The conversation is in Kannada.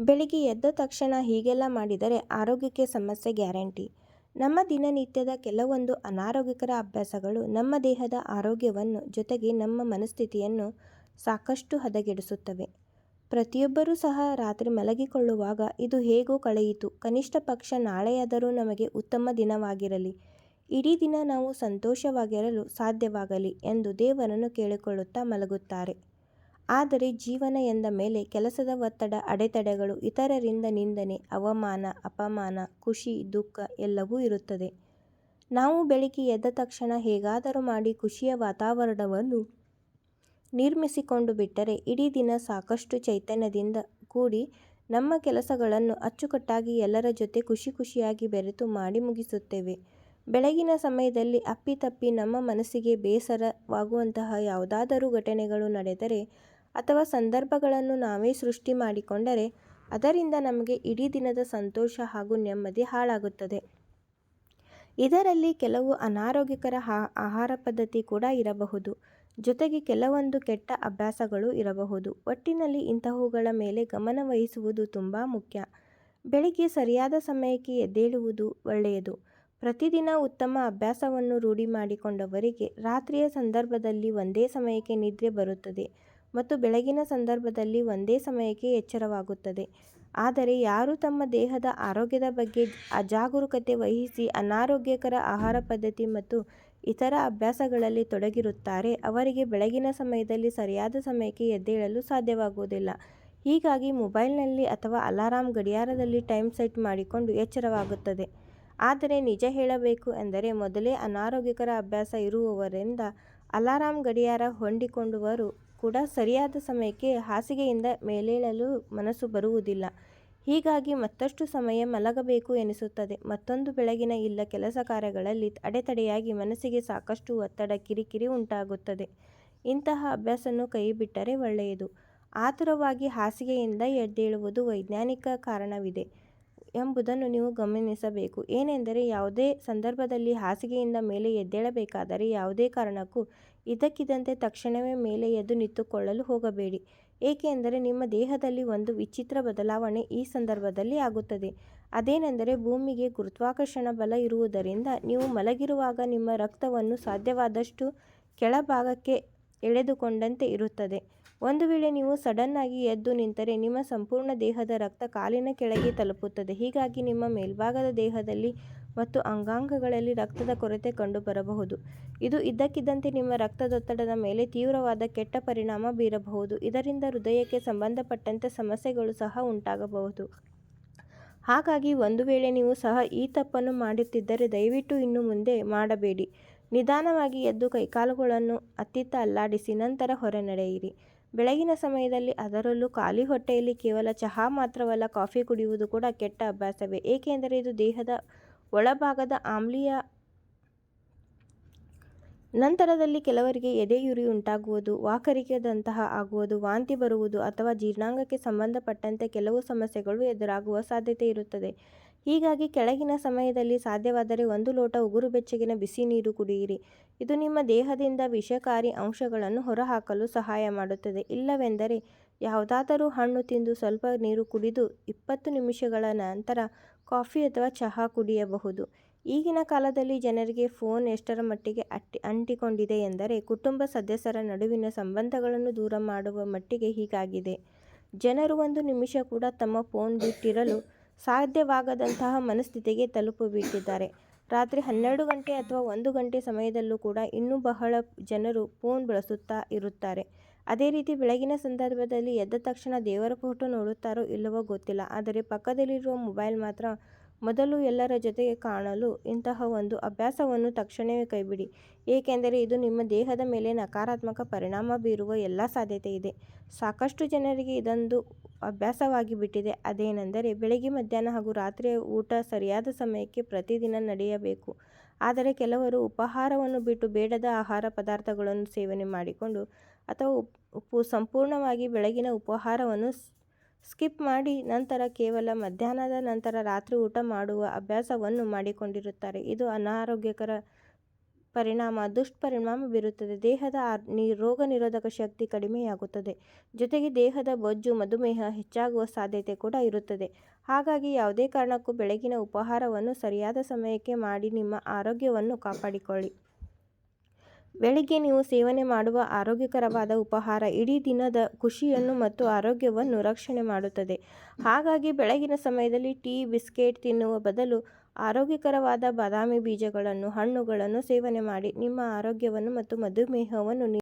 ಬೆಳಿಗ್ಗೆ ಎದ್ದ ತಕ್ಷಣ ಹೀಗೆಲ್ಲ ಮಾಡಿದರೆ ಆರೋಗ್ಯಕ್ಕೆ ಸಮಸ್ಯೆ ಗ್ಯಾರಂಟಿ. ನಮ್ಮ ದಿನನಿತ್ಯದ ಕೆಲವೊಂದು ಅನಾರೋಗ್ಯಕರ ಅಭ್ಯಾಸಗಳು ನಮ್ಮ ದೇಹದ ಆರೋಗ್ಯವನ್ನು ಜೊತೆಗೆ ನಮ್ಮ ಮನಸ್ಥಿತಿಯನ್ನು ಸಾಕಷ್ಟು ಹದಗೆಡಿಸುತ್ತವೆ. ಪ್ರತಿಯೊಬ್ಬರೂ ಸಹ ರಾತ್ರಿ ಮಲಗಿಕೊಳ್ಳುವಾಗ ಇದು ಹೇಗೋ ಕಳೆಯಿತು, ಕನಿಷ್ಠ ಪಕ್ಷ ನಾಳೆಯಾದರೂ ನಮಗೆ ಉತ್ತಮ ದಿನವಾಗಿರಲಿ, ಇಡೀ ದಿನ ನಾವು ಸಂತೋಷವಾಗಿರಲು ಸಾಧ್ಯವಾಗಲಿ ಎಂದು ದೇವರನ್ನು ಕೇಳಿಕೊಳ್ಳುತ್ತಾ ಮಲಗುತ್ತಾರೆ. ಆದರೆ ಜೀವನ ಎಂದ ಮೇಲೆ ಕೆಲಸದ ಒತ್ತಡ, ಅಡೆತಡೆಗಳು, ಇತರರಿಂದ ನಿಂದನೆ, ಅವಮಾನ, ಅಪಮಾನ, ಖುಷಿ, ದುಃಖ ಎಲ್ಲವೂ ಇರುತ್ತದೆ. ನಾವು ಬೆಳಿಗ್ಗೆ ಎದ್ದ ತಕ್ಷಣ ಹೇಗಾದರೂ ಮಾಡಿ ಖುಷಿಯ ವಾತಾವರಣವನ್ನು ನಿರ್ಮಿಸಿಕೊಂಡು ಬಿಟ್ಟರೆ ಇಡೀ ದಿನ ಸಾಕಷ್ಟು ಚೈತನ್ಯದಿಂದ ಕೂಡಿ ನಮ್ಮ ಕೆಲಸಗಳನ್ನು ಅಚ್ಚುಕಟ್ಟಾಗಿ ಎಲ್ಲರ ಜೊತೆ ಖುಷಿ ಖುಷಿಯಾಗಿ ಬೆರೆತು ಮಾಡಿ ಮುಗಿಸುತ್ತೇವೆ. ಬೆಳಗಿನ ಸಮಯದಲ್ಲಿ ಅಪ್ಪಿತಪ್ಪಿ ನಮ್ಮ ಮನಸ್ಸಿಗೆ ಬೇಸರವಾಗುವಂತಹ ಯಾವುದಾದರೂ ಘಟನೆಗಳು ನಡೆದರೆ ಅಥವಾ ಸಂದರ್ಭಗಳನ್ನು ನಾವೇ ಸೃಷ್ಟಿ ಮಾಡಿಕೊಂಡರೆ ಅದರಿಂದ ನಮಗೆ ಇಡೀ ದಿನದ ಸಂತೋಷ ಹಾಗೂ ನೆಮ್ಮದಿ ಹಾಳಾಗುತ್ತದೆ. ಇದರಲ್ಲಿ ಕೆಲವು ಅನಾರೋಗ್ಯಕರ ಆಹಾರ ಪದ್ಧತಿ ಕೂಡ ಇರಬಹುದು. ಜೊತೆಗೆ ಕೆಲವೊಂದು ಕೆಟ್ಟ ಅಭ್ಯಾಸಗಳು ಇರಬಹುದು. ಒಟ್ಟಿನಲ್ಲಿ ಇಂತಹವುಗಳ ಮೇಲೆ ಗಮನ ವಹಿಸುವುದು ತುಂಬ ಮುಖ್ಯ. ಬೆಳಿಗ್ಗೆ ಸರಿಯಾದ ಸಮಯಕ್ಕೆ ಎದ್ದೇಳುವುದು ಒಳ್ಳೆಯದು. ಪ್ರತಿದಿನ ಉತ್ತಮ ಅಭ್ಯಾಸವನ್ನು ರೂಢಿ ಮಾಡಿಕೊಂಡವರಿಗೆ ರಾತ್ರಿಯ ಸಂದರ್ಭದಲ್ಲಿ ಒಂದೇ ಸಮಯಕ್ಕೆ ನಿದ್ರೆ ಬರುತ್ತದೆ ಮತ್ತು ಬೆಳಗಿನ ಸಂದರ್ಭದಲ್ಲಿ ಒಂದೇ ಸಮಯಕ್ಕೆ ಎಚ್ಚರವಾಗುತ್ತದೆ. ಆದರೆ ಯಾರು ತಮ್ಮ ದೇಹದ ಆರೋಗ್ಯದ ಬಗ್ಗೆ ಅಜಾಗರೂಕತೆ ವಹಿಸಿ ಅನಾರೋಗ್ಯಕರ ಆಹಾರ ಪದ್ಧತಿ ಮತ್ತು ಇತರ ಅಭ್ಯಾಸಗಳಲ್ಲಿ ತೊಡಗಿರುತ್ತಾರೆ, ಅವರಿಗೆ ಬೆಳಗಿನ ಸಮಯದಲ್ಲಿ ಸರಿಯಾದ ಸಮಯಕ್ಕೆ ಎದ್ದೇಳಲು ಸಾಧ್ಯವಾಗುವುದಿಲ್ಲ. ಹೀಗಾಗಿ ಮೊಬೈಲ್ನಲ್ಲಿ ಅಥವಾ ಅಲಾರಾಂ ಗಡಿಯಾರದಲ್ಲಿ ಟೈಮ್ ಸೆಟ್ ಮಾಡಿಕೊಂಡು ಎಚ್ಚರವಾಗುತ್ತದೆ. ಆದರೆ ನಿಜ ಹೇಳಬೇಕು ಎಂದರೆ ಮೊದಲೇ ಅನಾರೋಗ್ಯಕರ ಅಭ್ಯಾಸ ಇರುವವರಿಂದ ಅಲಾರಾಂ ಗಡಿಯಾರ ಹೊಂದಿಕೊಂಡವರು ಕೂಡ ಸರಿಯಾದ ಸಮಯಕ್ಕೆ ಹಾಸಿಗೆಯಿಂದ ಮೇಲೇಳಲು ಮನಸ್ಸು ಬರುವುದಿಲ್ಲ. ಹೀಗಾಗಿ ಮತ್ತಷ್ಟು ಸಮಯ ಮಲಗಬೇಕು ಎನಿಸುತ್ತದೆ. ಮತ್ತೊಂದು ಬೆಳಗಿನ ಇಲ್ಲ ಕೆಲಸ ಕಾರ್ಯಗಳಲ್ಲಿ ಅಡೆತಡೆಯಾಗಿ ಮನಸ್ಸಿಗೆ ಸಾಕಷ್ಟು ಒತ್ತಡ, ಕಿರಿಕಿರಿ ಉಂಟಾಗುತ್ತದೆ. ಇಂತಹ ಅಭ್ಯಾಸವನ್ನು ಕೈಬಿಟ್ಟರೆ ಒಳ್ಳೆಯದು. ಆತುರವಾಗಿ ಹಾಸಿಗೆಯಿಂದ ಎದ್ದೇಳುವುದು ವೈಜ್ಞಾನಿಕ ಕಾರಣವಿದೆ ಎಂಬುದನ್ನು ನೀವು ಗಮನಿಸಬೇಕು. ಏನೆಂದರೆ ಯಾವುದೇ ಸಂದರ್ಭದಲ್ಲಿ ಹಾಸಿಗೆಯಿಂದ ಮೇಲೆ ಎದ್ದೇಳಬೇಕಾದರೆ ಯಾವುದೇ ಕಾರಣಕ್ಕೂ ಇದ್ದಕ್ಕಿದ್ದಂತೆ ತಕ್ಷಣವೇ ಮೇಲೆ ಎದ್ದು ನಿಂತುಕೊಳ್ಳಲು ಹೋಗಬೇಡಿ. ಏಕೆಂದರೆ ನಿಮ್ಮ ದೇಹದಲ್ಲಿ ಒಂದು ವಿಚಿತ್ರ ಬದಲಾವಣೆ ಈ ಸಂದರ್ಭದಲ್ಲಿ ಆಗುತ್ತದೆ. ಅದೇನೆಂದರೆ ಭೂಮಿಗೆ ಗುರುತ್ವಾಕರ್ಷಣ ಬಲ ಇರುವುದರಿಂದ ನೀವು ಮಲಗಿರುವಾಗ ನಿಮ್ಮ ರಕ್ತವನ್ನು ಸಾಧ್ಯವಾದಷ್ಟು ಕೆಳಭಾಗಕ್ಕೆ ಎಳೆದುಕೊಂಡಂತೆ ಇರುತ್ತದೆ. ಒಂದು ವೇಳೆ ನೀವು ಸಡನ್ ಆಗಿ ಎದ್ದು ನಿಂತರೆ ನಿಮ್ಮ ಸಂಪೂರ್ಣ ದೇಹದ ರಕ್ತ ಕಾಲಿನ ಕೆಳಗೆ ತಲುಪುತ್ತದೆ. ಹೀಗಾಗಿ ನಿಮ್ಮ ಮೇಲ್ಭಾಗದ ದೇಹದಲ್ಲಿ ಮತ್ತು ಅಂಗಾಂಗಗಳಲ್ಲಿ ರಕ್ತದ ಕೊರತೆ ಕಂಡುಬರಬಹುದು. ಇದು ಇದ್ದಕ್ಕಿದ್ದಂತೆ ನಿಮ್ಮ ರಕ್ತದೊತ್ತಡದ ಮೇಲೆ ತೀವ್ರವಾದ ಕೆಟ್ಟ ಪರಿಣಾಮ ಬೀರಬಹುದು. ಇದರಿಂದ ಹೃದಯಕ್ಕೆ ಸಂಬಂಧಪಟ್ಟಂತೆ ಸಮಸ್ಯೆಗಳು ಸಹ ಉಂಟಾಗಬಹುದು. ಹಾಗಾಗಿ ಒಂದು ವೇಳೆ ನೀವು ಸಹ ಈ ತಪ್ಪನ್ನು ಮಾಡುತ್ತಿದ್ದರೆ ದಯವಿಟ್ಟು ಇನ್ನು ಮುಂದೆ ಮಾಡಬೇಡಿ. ನಿಧಾನವಾಗಿ ಎದ್ದು ಕೈಕಾಲುಗಳನ್ನು ಅತ್ತಿತ್ತ ಅಲ್ಲಾಡಿಸಿ, ನಂತರ ಹೊರನಡೆಯಿರಿ. ಬೆಳಗಿನ ಸಮಯದಲ್ಲಿ ಅದರಲ್ಲೂ ಖಾಲಿ ಹೊಟ್ಟೆಯಲ್ಲಿ ಕೇವಲ ಚಹಾ ಮಾತ್ರವಲ್ಲ ಕಾಫಿ ಕುಡಿಯುವುದು ಕೂಡ ಕೆಟ್ಟ ಅಭ್ಯಾಸವೇ. ಏಕೆಂದರೆ ಇದು ದೇಹದ ಒಳಭಾಗದ ಆಮ್ಲೀಯ ನಂತರದಲ್ಲಿ ಕೆಲವರಿಗೆ ಎದೆಯುರಿ ಉಂಟಾಗುವುದು, ವಾಕರಿಕೆದಂತಹ ಆಗುವುದು, ವಾಂತಿ ಬರುವುದು ಅಥವಾ ಜೀರ್ಣಾಂಗಕ್ಕೆ ಸಂಬಂಧಪಟ್ಟಂತೆ ಕೆಲವು ಸಮಸ್ಯೆಗಳು ಎದುರಾಗುವ ಸಾಧ್ಯತೆ ಇರುತ್ತದೆ. ಹೀಗಾಗಿ ಕೆಳಗಿನ ಸಮಯದಲ್ಲಿ ಸಾಧ್ಯವಾದರೆ ಒಂದು ಲೋಟ ಉಗುರು ಬೆಚ್ಚಗಿನ ಬಿಸಿ ನೀರು ಕುಡಿಯಿರಿ. ಇದು ನಿಮ್ಮ ದೇಹದಿಂದ ವಿಷಕಾರಿ ಅಂಶಗಳನ್ನು ಹೊರಹಾಕಲು ಸಹಾಯ ಮಾಡುತ್ತದೆ. ಇಲ್ಲವೆಂದರೆ ಯಾವುದಾದರೂ ಹಣ್ಣು ತಿಂದು ಸ್ವಲ್ಪ ನೀರು ಕುಡಿದು ಇಪ್ಪತ್ತು ನಿಮಿಷಗಳ ನಂತರ ಕಾಫಿ ಅಥವಾ ಚಹಾ ಕುಡಿಯಬಹುದು. ಈಗಿನ ಕಾಲದಲ್ಲಿ ಜನರಿಗೆ ಫೋನ್ ಎಷ್ಟರ ಮಟ್ಟಿಗೆ ಅಂಟಿಕೊಂಡಿದೆ ಎಂದರೆ ಕುಟುಂಬ ಸದಸ್ಯರ ನಡುವಿನ ಸಂಬಂಧಗಳನ್ನು ದೂರ ಮಾಡುವ ಮಟ್ಟಿಗೆ ಹೀಗಾಗಿದೆ. ಜನರು ಒಂದು ನಿಮಿಷ ಕೂಡ ತಮ್ಮ ಫೋನ್ ಬಿಟ್ಟಿರಲು ಸಾಧ್ಯವಾಗದಂತಹ ಮನಸ್ಥಿತಿಗೆ ತಲುಪಿಬಿಟ್ಟಿದ್ದಾರೆ. ರಾತ್ರಿ ಹನ್ನೆರಡು ಗಂಟೆ ಅಥವಾ ಒಂದು ಗಂಟೆ ಸಮಯದಲ್ಲೂ ಕೂಡ ಇನ್ನೂ ಬಹಳ ಜನರು ಫೋನ್ ಬಳಸುತ್ತಾ ಇರುತ್ತಾರೆ. ಅದೇ ರೀತಿ ಬೆಳಗಿನ ಸಂದರ್ಭದಲ್ಲಿ ಎದ್ದ ತಕ್ಷಣ ದೇವರ ಫೋಟೋ ನೋಡುತ್ತಾರೋ ಇಲ್ಲವೋ ಗೊತ್ತಿಲ್ಲ. ಆದರೆ ಪಕ್ಕದಲ್ಲಿರುವ ಮೊಬೈಲ್ ಮಾತ್ರ ಮೊದಲು ಎಲ್ಲರ ಜೊತೆಗೆ ಕಾಣಲು ಇಂತಹ ಒಂದು ಅಭ್ಯಾಸವನ್ನು ತಕ್ಷಣವೇ ಕೈಬಿಡಿ. ಏಕೆಂದರೆ ಇದು ನಿಮ್ಮ ದೇಹದ ಮೇಲೆ ನಕಾರಾತ್ಮಕ ಪರಿಣಾಮ ಬೀರುವ ಎಲ್ಲ ಸಾಧ್ಯತೆ ಇದೆ. ಸಾಕಷ್ಟು ಜನರಿಗೆ ಇದೊಂದು ಅಭ್ಯಾಸವಾಗಿ ಬಿಟ್ಟಿದೆ ಅದೇನೆಂದರೆ ಬೆಳಗ್ಗೆ ಮಧ್ಯಾಹ್ನ ಹಾಗೂ ರಾತ್ರಿಯ ಊಟ ಸರಿಯಾದ ಸಮಯಕ್ಕೆ ಪ್ರತಿದಿನ ನಡೆಯಬೇಕು. ಆದರೆ ಕೆಲವರು ಉಪಹಾರವನ್ನು ಬಿಟ್ಟು ಬೇಡದ ಆಹಾರ ಪದಾರ್ಥಗಳನ್ನು ಸೇವನೆ ಮಾಡಿಕೊಂಡು ಅಥವಾ ಸಂಪೂರ್ಣವಾಗಿ ಬೆಳಗಿನ ಉಪಾಹಾರವನ್ನು ಸ್ಕಿಪ್ ಮಾಡಿ ನಂತರ ಕೇವಲ ಮಧ್ಯಾಹ್ನದ ನಂತರ ರಾತ್ರಿ ಊಟ ಮಾಡುವ ಅಭ್ಯಾಸವನ್ನು ಮಾಡಿಕೊಂಡಿರುತ್ತಾರೆ. ಇದು ಅನಾರೋಗ್ಯಕರ ಪರಿಣಾಮ ದುಷ್ಪರಿಣಾಮ ಬೀರುತ್ತದೆ. ದೇಹದ ರೋಗ ನಿರೋಧಕ ಶಕ್ತಿ ಕಡಿಮೆಯಾಗುತ್ತದೆ. ಜೊತೆಗೆ ದೇಹದ ಬೊಜ್ಜು, ಮಧುಮೇಹ ಹೆಚ್ಚಾಗುವ ಸಾಧ್ಯತೆ ಕೂಡ ಇರುತ್ತದೆ. ಹಾಗಾಗಿ ಯಾವುದೇ ಕಾರಣಕ್ಕೂ ಬೆಳಗಿನ ಉಪಹಾರವನ್ನು ಸರಿಯಾದ ಸಮಯಕ್ಕೆ ಮಾಡಿ ನಿಮ್ಮ ಆರೋಗ್ಯವನ್ನು ಕಾಪಾಡಿಕೊಳ್ಳಿ. ಬೆಳಿಗ್ಗೆ ನೀವು ಸೇವನೆ ಮಾಡುವ ಆರೋಗ್ಯಕರವಾದ ಉಪಹಾರ ಇಡೀ ದಿನದ ಖುಷಿಯನ್ನು ಮತ್ತು ಆರೋಗ್ಯವನ್ನು ರಕ್ಷಣೆ ಮಾಡುತ್ತದೆ. ಹಾಗಾಗಿ ಬೆಳಗಿನ ಸಮಯದಲ್ಲಿ ಟೀ, ಬಿಸ್ಕೆಟ್ ತಿನ್ನುವ ಬದಲು ಆರೋಗ್ಯಕರವಾದ ಬಾದಾಮಿ ಬೀಜಗಳನ್ನು, ಹಣ್ಣುಗಳನ್ನು ಸೇವನೆ ಮಾಡಿ ನಿಮ್ಮ ಆರೋಗ್ಯವನ್ನು ಮತ್ತು ಮಧುಮೇಹವನ್ನು